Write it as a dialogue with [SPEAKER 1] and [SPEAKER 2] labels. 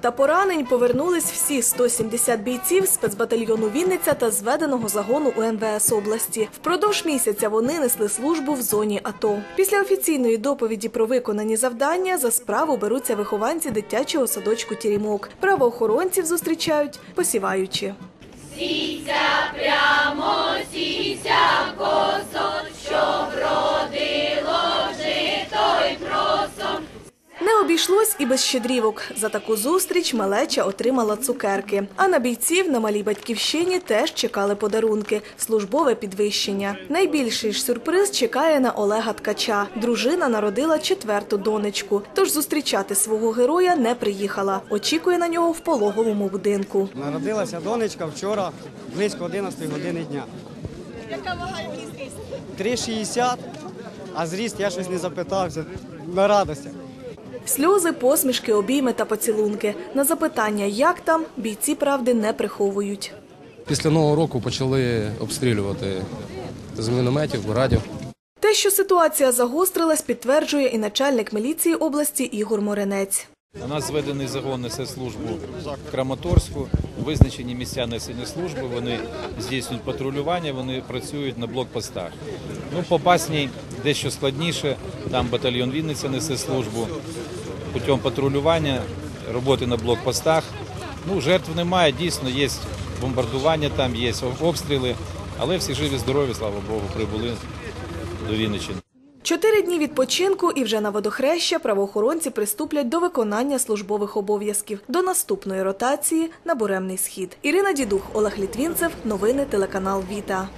[SPEAKER 1] та поранень повернулись всі 170 бійців спецбатальйону Вінниця та зведеного загону УМВС області. Впродовж місяця вони несли службу в зоні АТО. Після офіційної доповіді про виконані завдання за справу беруться вихованці дитячого садочку Тірімок. Правоохоронців зустрічають посіваючи. Не обійшлось і без щедрівок. За таку зустріч малеча отримала цукерки. А на бійців на малій батьківщині теж чекали подарунки службове підвищення. Найбільший ж сюрприз чекає на Олега Ткача. Дружина народила четверту донечку. Тож зустрічати свого героя не приїхала. Очікує на нього в пологовому будинку.
[SPEAKER 2] Народилася донечка вчора близько 11 години дня.
[SPEAKER 1] Яка вага зріст?
[SPEAKER 2] 3,60, а зріст я щось не запитався. На радостях.
[SPEAKER 1] Сльози, посмішки, обійми та поцілунки. На запитання, як там, бійці правди не приховують.
[SPEAKER 3] Після нового року почали обстрілювати з мінометів, радіо.
[SPEAKER 1] Те, що ситуація загострилась, підтверджує і начальник міліції області Ігор Моренець.
[SPEAKER 4] У нас зведений загон несе службу в Краматорську. Визначені місця несення служби. Вони здійснюють патрулювання, вони працюють на блокпостах. Ну, по Пасній дещо складніше. Там батальйон Вінниця несе службу путем патрулювання, роботи на блокпостах. Ну, жертв немає, дійсно є бомбардування, там є обстріли, але всі живі, здорові, слава Богу, прибули до Вінниччини.
[SPEAKER 1] Чотири дні відпочинку і вже на водохреща правоохоронці приступлять до виконання службових обов'язків до наступної ротації на Буремний схід. Ірина Дідух, Олег Літвінцев. Новини телеканал Віта.